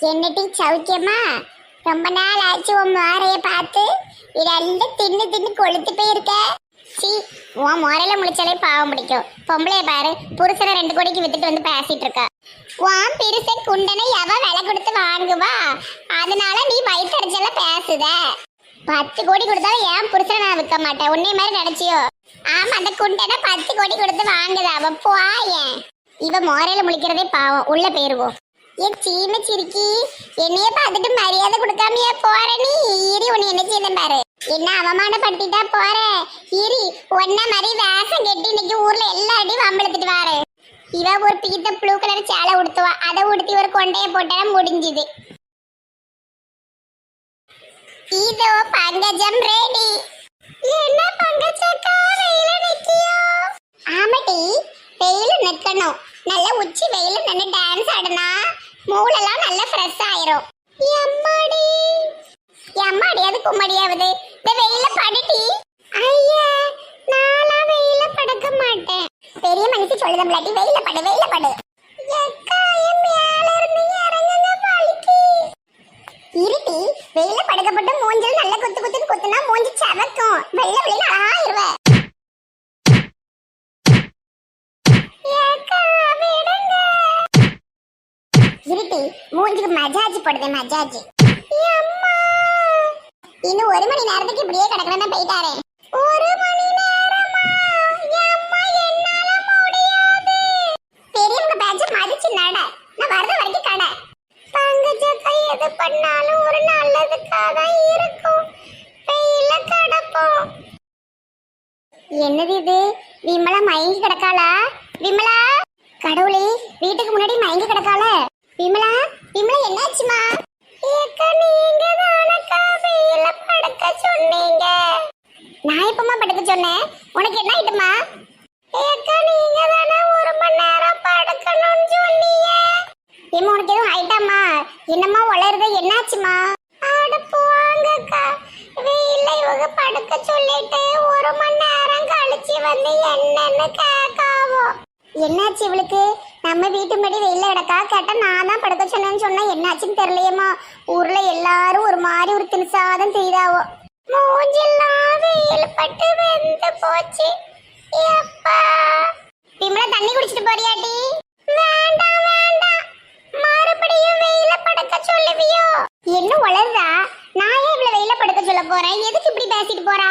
என்னட்டி சௌக்கியமா? ரொம்ப நாள் ஆச்சு உன் முறைய பார்த்து. இதெல்லாம் தின்னு தின்னு கொளுத்து போயிருக்க. சி உன் முறையில முடிச்சாலே பாவம் பிடிக்கும். பொம்பளைய பாரு புருஷனை ரெண்டு கோடிக்கு வித்துட்டு வந்து பேசிட்டு இருக்கா. உன் பெருசன் குண்டனை எவ விலை கொடுத்து வாங்குவா? அதனால நீ வயிற்றுச்சல பேசுத. பத்து கோடி கொடுத்தாலும் ஏன் புருஷனை நான் விற்க மாட்டேன். உன்னை மாதிரி நினைச்சியோ? ஆமா அந்த குண்டனை பத்து கோடி கொடுத்து வாங்குதா அவ போயேன் இவ மோரையில முழிக்கிறதே பாவம். உள்ள போயிருவோம். என் சீம சிரிக்கி. என்னைய பார்த்துட்டு மரியாதை கொடுக்காமயே போற நீ? இரி உன்னை என்ன செய்ய பாரு. என்ன அவமானப்படுத்திட்டா போற? இரி ஒன்ன மாதிரி வேஷம் கெட்டி இன்னைக்கு ஊர்ல எல்லாரையும் வம்பளத்துட்டு வாரு. இவ ஒரு பீத்த ப்ளூ கலர் சேலை உடுத்துவா. அதை உடுத்தி ஒரு கொண்டைய போட்டா முடிஞ்சுது. இதோ பங்கஜம் ரெடி என்ன பங்கஜக்கா வெயில நிக்கியோ? ஆமாடி வெயில நிக்கணும். நல்ல உச்சி வெயில நின்று டான்ஸ் ஆடுனா மூளெல்லாம் நல்ல ஃப்ரெஷ் ஆயிரும். எம்மாடி எம்மாடி அது கும்மடியாவது? இந்த வெயில படுட்டி ஐயா நானா வெயில படுக்க மாட்டேன். பெரிய மனுஷி சொல்லுதம்லாட்டி வெயில படு வெயில போடுது மஜாஜி. இன்னும் ஒரு மணி நேரத்துக்கு இப்படியே கிடக்கணும் போயிட்டாரு. ஒரு மணி பெரியவங்க பேச்ச மதிச்சு நட. நான் வரது வரைக்கும் கடை. எது பண்ணாலும் ஒரு நல்லதுக்காக தான் இருக்கும். வெயில என்னது இது? விமலா மயங்கி கிடக்காளா? விமலா? கடவுளே வீட்டுக்கு முன்னாடி மயங்கி கிடக்காள. விமலா விமலா என்னாச்சுமா? ஏக்கா நீங்க தானக்கா வெயில படுக்க சொன்னீங்க? நான் எப்பமா படுக்க சொன்னேன்? உனக்கு என்ன ஆயிட்டுமா? ஏக்கா நீங்க தானே ஒரு மணி நேரம் படுக்கணும்னு சொன்னீங்க. ஏமா உனக்கு எதுவும் ஆயிட்டாமா என்னம்மா உளருது என்னாச்சுமா? அட போங்கக்கா. வெயில இவங்க படுக்க சொல்லிட்டு ஒரு மணி நேரம் கழிச்சு வந்து என்னன்னு கேட்காவோ. என்னாச்சு இவளுக்கு? நம்ம வீட்டு முன்னாடி வெயில கிடக்கா? கேட்டா நான் தான் படுக்க சொன்னேன்னு சொன்னா என்னாச்சுன்னு தெரியலையம்மா. ஊர்ல எல்லாரும் ஒரு மாதிரி ஒரு தினசாதம் செய்தாவோ. மூஞ்செல்லாம் வெயில் பட்டு வெந்து போச்சு. எப்பா? விமலா தண்ணி குடிச்சிட்டு போறியாட்டி வேண்டாம் வேண்டாம். மறுபடியும் வெயில படுக்க சொல்லுவியோ? என்ன வளருதா நான் ஏன் இவ்வளவு வெயில படுக்க சொல்ல போறேன்? எதுக்கு இப்படி பேசிட்டு போறா?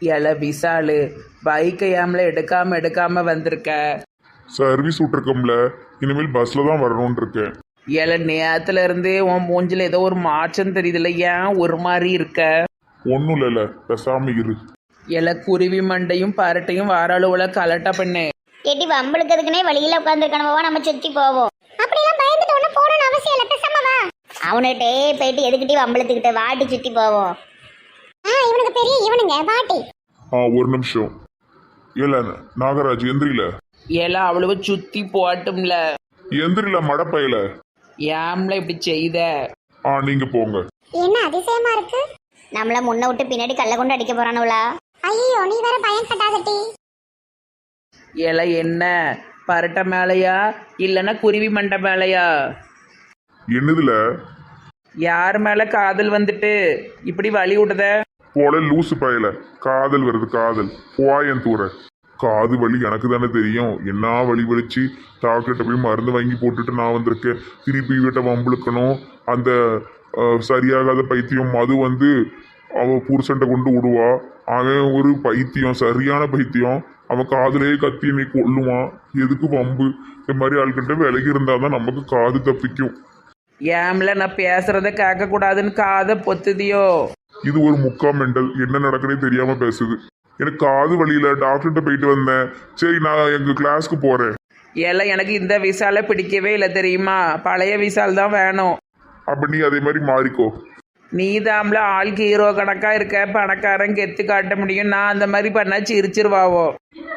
எல விசாலு பைக்கை ஏம்ல எடுக்காம எடுக்காம வந்திருக்க? சர்வீஸ் விட்டுருக்கோம்ல. இனிமேல் பஸ்ல தான் வரணும்னு இருக்கேன் எல நேரத்துல இருந்து உன் மூஞ்சில ஏதோ ஒரு மாற்றம் தெரியுதுல்ல ஏன் ஒரு மாதிரி இருக்க? ஒன்றும் இல்லைல்ல பேசாம இரு. எல குருவி மண்டையும் பரட்டையும் வாராளுவல கலட்டா பண்ணு. எட்டி வம்பளுக்கிறதுக்குனே வழியில உட்காந்துருக்கணுமா நம்ம சுத்தி போவோம். அப்படிலாம் பயந்துட்டு ஒண்ணு போகணும்னு அவசியம் இல்லை. பேசாம வா. அவனுகிட்டே போயிட்டு எதுக்கிட்டே வம்பளத்துக்கிட்ட வாட்டி சுத்தி போவோம். ஆ இவனுக்கு பெரிய இவனுங்க வாட்டி ஆ ஒரு நிமிஷம். இல்ல நாகராஜ் எந்திரில. ஏல அவ்வளவு சுத்தி போட்டும்ல எந்திரில மடப்பையில. ஏம்ல இப்படி செய்த? ஆ நீங்க போங்க. என்ன அதிசயமா இருக்கு? நம்மள முன்ன விட்டு பின்னாடி கல்ல கொண்டு அடிக்க போறானுவலா ஐயோ நீ வேற பயம் கட்டாதட்டி இல என்ன? பரட்டை மேலையா? இல்லைன்னா குருவி மண்டை மேலையா? என்னதுல? யார் மேல காதல் வந்துட்டு? இப்படி வழி விடுத? போல லூசு பயல. காதல் வருது காதல். போயன் தூர. காது வலி எனக்கு தானே தெரியும். என்ன வலி வலிச்சு? டாக்டர்கிட்ட போய் மருந்து வாங்கி போட்டுட்டு நான் வந்திருக்கேன். திருப்பி வீட்டை வம்புழுக்கணும். அந்த சரியாகாத பைத்தியம் மது வந்து அவள் புருஷன்ட்ட கொண்டு விடுவா. அவன் ஒரு பைத்தியம் சரியான பைத்தியம். அவன் காதுலேயே கத்தி நீ கொல்லுவான் எதுக்கு வம்பு? இந்த மாதிரி ஆள்கிட்ட விலகி இருந்தாதான் நமக்கு காது தப்பிக்கும். ஏம்ல நான் பேசுறத கேட்க கூடாதுன்னு காதை பொத்துதியோ? இது ஒரு முக்கா மெண்டல். என்ன நடக்குதே தெரியாம பேசுது. எனக்கு காது வலியில டாக்டர்கிட்ட போயிட்டு வந்தேன். சரி நான் எங்க கிளாஸ்க்கு போறேன். ஏல எனக்கு இந்த விசால பிடிக்கவே இல்லை தெரியுமா? பழைய விசால் தான் வேணும். அப்ப நீ அதே மாதிரி மாறிக்கோ. நீ தாம்ல ஆளுக்கு ஹீரோ கணக்கா இருக்க. பணக்காரன் கெத்து காட்ட முடியும். நான் அந்த மாதிரி பண்ணா சிரிச்சிருவாவோ?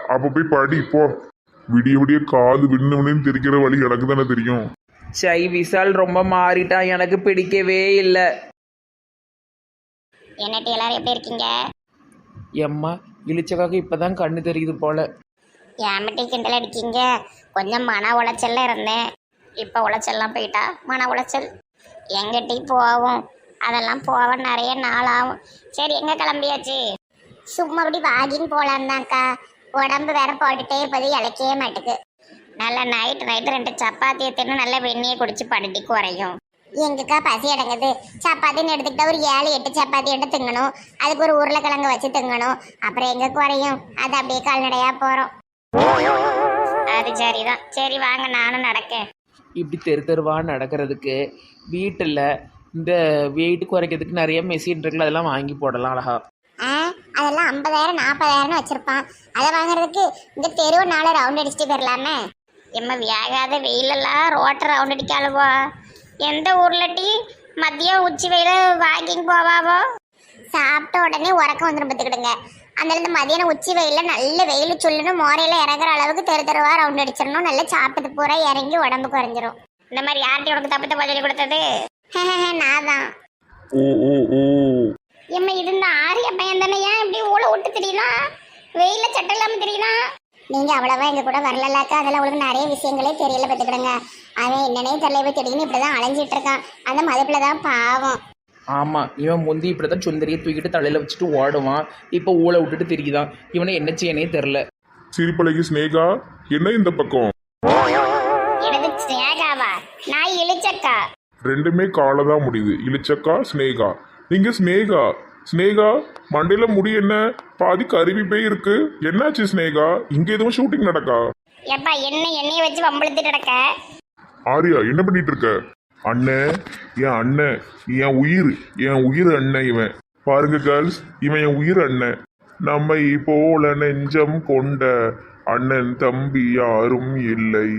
அப்ப போய் படி போ. விடிய விடிய காது விண்ணுன்னு தெரிக்கிற வழி எனக்கு தானே தெரியும். சை விசால் ரொம்ப மாறிட்டான் எனக்கு பிடிக்கவே இல்லை. என்னட்டி எல்லாரும் எப்படி இருக்கீங்க? எம்மா இழிச்சக்காக இப்பதான் கண்ணு தெரியுது போல. ஏமட்டி கிண்டல் அடிக்கீங்க? கொஞ்சம் மன உளைச்சல்ல இருந்தேன். இப்போ உளைச்சல்லாம் போயிட்டா? மன உளைச்சல். எங்கிட்டி போவோம். அதெல்லாம் போக நிறைய நாள் ஆகும். சரி எங்க கிளம்பியாச்சு? சும்மா அப்படி வாக்கிங் போலாம்தான்க்கா. உடம்பு வேற போட்டுட்டே இருப்பது இலக்கவே மாட்டுக்கு. நல்ல நைட் நைட்டு ரெண்டு சப்பாத்தியை தின்னு நல்ல வெந்நியை குடிச்சு படுட்டி குறையும். எங்கக்கா பசி அடங்குது? சப்பாத்தின்னு எடுத்துக்கிட்டா ஒரு ஏழு எட்டு சப்பாத்தி எடுத்து திங்கணும். அதுக்கு ஒரு உருளைக்கிழங்கு வச்சு திங்கணும். அப்புறம் எங்க குறையும்? அது அப்படியே கால்நடையா போறோம். அது சரிதான். சரி வாங்க நானும் நடக்கேன். இப்படி தெரு தெருவாக நடக்கிறதுக்கு வீட்டில் இந்த வெயிட் குறைக்கிறதுக்கு நிறைய மெஷின் இருக்குல்ல அதெல்லாம் வாங்கி போடலாம் அழகா. ஆ அதெல்லாம் ஐம்பதாயிரம் நாற்பதாயிரம்னு வச்சிருப்பான். அதை வாங்குறதுக்கு இந்த தெருவு நாளை ரவுண்ட் அடிச்சுட்டு போயிடலாமே எம்ம வியாகாத வெயிலெல்லாம் ரோட்டை ரவுண்ட் அடிக்காளுவோ எந்த ஊர்ல டீ? மதியம் உச்சி வெயில வாக்கிங் போவாவோ? சாப்பிட்ட உடனே உறக்கம் வந்துடும் பார்த்துக்கிடுங்க. அந்த இந்த மதியானம் உச்சி வெயில நல்ல வெயில் சொல்லணும் மோரையில இறங்குற அளவுக்கு தெரு தெருவா ரவுண்ட் அடிச்சிடணும். நல்லா சாப்பிட்டது பூரா இறங்கி உடம்பு குறைஞ்சிரும். இந்த மாதிரி யார்கிட்ட உனக்கு தப்பு தப்பா சொல்லி கொடுத்தது நான் தான் எம்மா இது இந்த ஆரிய பையன் தானே? ஏன் இப்படி ஊழ விட்டு தெரியலாம் வெயில சட்டை இல்லாம தெரியலாம் நீங்க அவ்வளவா எங்க கூட வரலக்கா அதில் உங்களுக்கு நிறைய விஷயங்களே தெரியல பார்த்துக்கிடுங்க. அவன் என்னன்னே தெரியல போய் திடீர்னு இப்படிதான் அலைஞ்சிட்டு இருக்கான். அந்த மதுப்புல தான் பாவம். ஆமாம் இவன் முந்தி இப்படி தான் சுந்தரியை தூக்கிட்டு தலையில் வச்சுட்டு ஓடுவான். இப்போ ஊழ விட்டுட்டு திரிக்குதான் இவனை என்ன செய்யனே தெரில சிரிப்பழகி ஸ்னேகா என்ன இந்த பக்கம்? எனது ஸ்னேகாவா நான் இழிச்சக்கா? ரெண்டுமே காலை தான் முடியுது. இளிச்சக்கா ஸ்னேகா நீங்க ஸ்னேகா ஸ்னேகா மண்டையில முடி என்ன? பாதி கருவி போய் இருக்கு. என்னாச்சு ஸ்னேகா? இங்க எதுவும் ஷூட்டிங் நடக்கா? எப்பா என்ன எண்ணெயை வச்சு வம்பளுத்துட்டு கிடக்க ஆரியா என்ன பண்ணிட்டு இருக்க? அண்ணன் என் அண்ணன் என் உயிர் என் உயிர் அண்ணன் இவன். பாருங்க கேர்ள்ஸ் இவன் என் உயிர் அண்ணன் நம்மை போல நெஞ்சம் கொண்ட அண்ணன் தம்பி யாரும் இல்லை.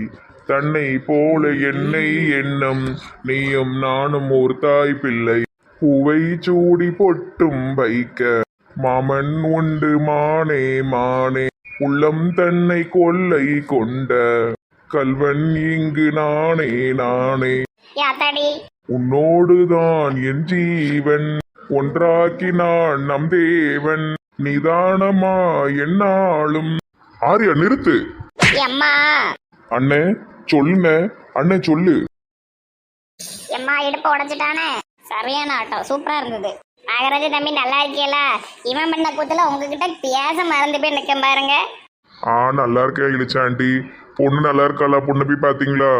தன்னை போல என்னை எண்ணம் நீயும் நானும் ஒரு தாய் பிள்ளை. பூவை சூடி பொட்டும் வைக்க. மாமன் உண்டு மானே மானே. உள்ளம் தன்னை கொள்ளை கொண்ட. கல்வன் இங்கு நானே நானே. உன்னோடுதான் என் ஜீவன். ஒன்றாக்கினான் நம் தேவன். நிதானமா என்னாலும் ஆரியா நிறுத்து. அண்ணே சொல்லுங்க. அண்ணே சொல்லு. எம்மா இடுப்பு உடைச்சிட்டானே சரியான ஆட்டம். சூப்பரா இருந்தது. நாகராஜ தம்பி நல்லா இருக்கீங்களா இவன் பண்ண கூத்துல உங்ககிட்ட பேச மறந்து போய் நிக்க பாருங்க. ஆ நல்லா இருக்கா இழிச்ச ஆண்டி. பொண்ணு நல்லா இருக்காளா? பொண்ணு போய் பாத்தீங்களா?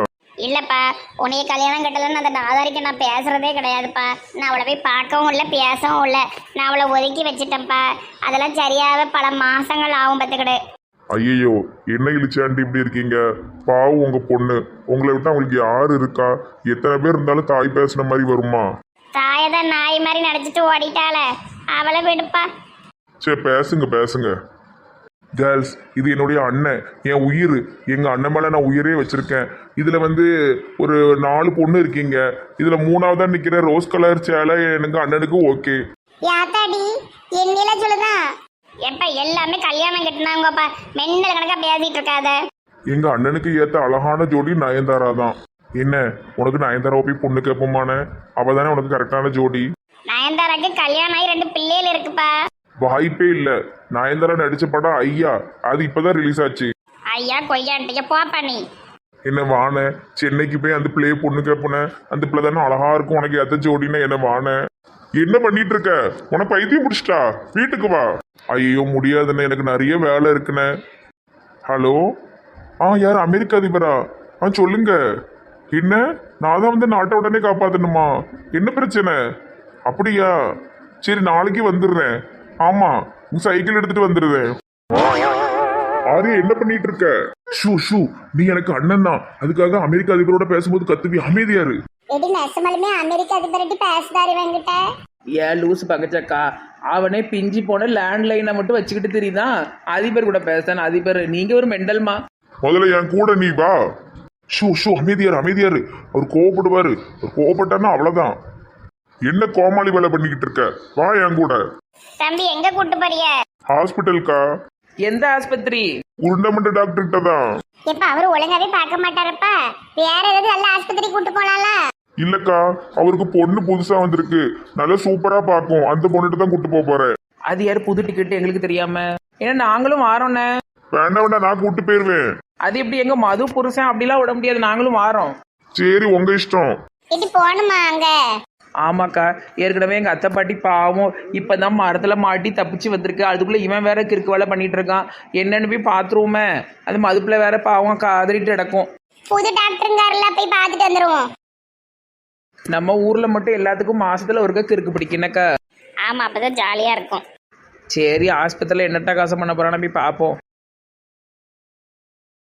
இல்லப்பா உன்னைய கல்யாணம் கட்டலன்னு அந்த நாதாரிக்கு நான் பேசுறதே கிடையாதுப்பா. நான் அவளை போய் பார்க்கவும் இல்லை பேசவும் இல்லை. நான் அவளை ஒதுக்கி வச்சிட்டேன்ப்பா. அதெல்லாம் சரியாவே பல மாசங்கள் ஆகும் பத்துக்கிடு ஐயையோ என்ன இழிச்சாண்டி இப்படி இருக்கீங்க? பாவம் உங்க பொண்ணு. உங்களை விட்டு அவங்களுக்கு யாரு இருக்கா? எத்தனை பேர் இருந்தாலும் தாய் பேசுன மாதிரி வருமா? தாயதான் நாய் மாதிரி நடிச்சிட்டு ஓடிட்டாள. அவளை விடுப்பா. சரி பேசுங்க பேசுங்க. கேர்ள்ஸ் இது என்னுடைய அண்ணன். என் உயிர். எங்க அண்ணன் மேல நான் உயிரே வச்சிருக்கேன். இதுல வந்து ஒரு நாலு பொண்ணு இருக்கீங்க. இதுல மூணாவதா நிக்கிற ரோஸ் கலர் சேலை எனக்கு அண்ணனுக்கு ஓகே யாத்தாடி? என்னில சொல்லுதா? எப்ப எல்லாமே கல்யாணம் கட்டினாங்கப்பா. மென்னல் கணக்கா பேசிட்டு இருக்காத? எங்க அண்ணனுக்கு ஏத்த அழகான ஜோடி நயன்தாரா தான் என்ன? உனக்கு நயன்தாரா போய் பொண்ணு கேட்போமான? அவ தானே உனக்கு கரெக்டான ஜோடி? நயன்தாராக்கு கல்யாணம் ஆகி ரெண்டு பிள்ளைகள் இருக்குப்பா. வாய்ப்பே இல்ல. நயன்தாரா நடிச்ச படம் ஐயா. அது இப்பதான் ரிலீஸ் ஆச்சு. ஐயா கொய்யாண்டிய போப்பா நீ. என்ன வான சென்னைக்கு போய் அந்த பிள்ளைய பொண்ணு கேட்போன? அந்த பிள்ளை தானே அழகா இருக்கும். உனக்கு எத்த ஜோடினா என்ன வான என்ன பண்ணிட்டு இருக்க? உன பைத்தியம் பிடிச்சிட்டா? வீட்டுக்கு வா. ஐயோ முடியாதுண்ணே. எனக்கு நிறைய வேலை இருக்குண்ணே. ஹலோ? ஆ யார்? அமெரிக்க அதிபரா? ஆ சொல்லுங்க. என்ன? நான் தான் வந்து நாட்டை உடனே காப்பாத்தணுமா? என்ன பிரச்சனை? அப்படியா? சரி நாளைக்கு வந்துடுறேன். ஆமா உன் சைக்கிள் எடுத்துட்டு வந்துடுறேன் ஆரியா என்ன பண்ணிட்டு இருக்க? ஷூ ஷூ நீ எனக்கு அண்ணன் தான். அதுக்காக அமெரிக்க அதிபரோட பேசும்போது கத்துவி அமைதியாரு எடி நெசமாலுமே அமெரிக்க அதிபர்கிட்ட பேசுதாரு இவங்கிட்ட ஏ லூஸ் பக்கச்சக்கா அவனே பிஞ்சி போன லேண்ட்லைனை மட்டும் வச்சுக்கிட்டு தெரியுதான். அதிபர் கூட பேசுறேன். அதிபர் நீங்கள் ஒரு மெண்டல்மா? முதல்ல என் கூட நீ வா. Shoe shoe அமைதியாரு அமைதியாரு. அவர் கோவப்படுவாரு. அவர் கோவப்பட்டான்னா அவ்வளவுதான். என்ன கோமாளி வேலை பண்ணிக்கிட்டு இருக்க? வா என் கூட. தம்பி எங்க கூட்டு போறிய ஹாஸ்பிட்டலுக்கா எந்த ஆஸ்பத்திரி? உருண்டமண்ட டாக்டர்கிட்ட தான். எப்ப அவரு ஒழுங்காவே பார்க்க மாட்டாருப்பா. வேற ஏதாவது நல்ல ஆஸ்பத்திரி கூட்டு போலாம்ல? இல்லக்கா அவருக்கு பொண்ணு புதுசா வந்திருக்கு. நல்லா சூப்பரா பார்க்கும். அந்த பொண்ணுகிட்ட தான் கூட்டு போக போறேன். அது யார் புது டிக்கெட் எங்களுக்கு தெரியாம? ஏன்னா நாங்களும் வாரோண்ணே. வேண்டாம் வேண்டாம் நான் கூட்டு போயிருவேன். அது எப்படி எங்க மது புருஷன் அப்படிலாம் விட முடியாது. நாங்களும் வாரோம். சரி உங்க இஷ்டம். இட்டி போகணுமா அங்க? ஆமாக்கா ஏற்கனவே எங்கள் அத்தை பாட்டி பாவம் இப்போ தான் மரத்தில் மாட்டி தப்பிச்சு வந்திருக்கு. அதுக்குள்ளே இவன் வேற கிறுக்கு வேலை பண்ணிட்டு இருக்கான். என்னன்னு போய் பார்த்துருவோமே அது மதுப்பில் வேற பாவம் காதறிட்டு கிடக்கும். புது டாக்டருங்காரில் போய் பார்த்துட்டு வந்துருவோம். நம்ம ஊரில் மட்டும் எல்லாத்துக்கும் மாசத்துல ஒருக்கா கிறுக்கு பிடிக்கணக்கா ஆமா அப்பதான் ஜாலியா இருக்கும். சரி ஆஸ்பத்திரியில் என்னட்டா காசம் பண்ண போகிறான்னு போய் பார்ப்போம்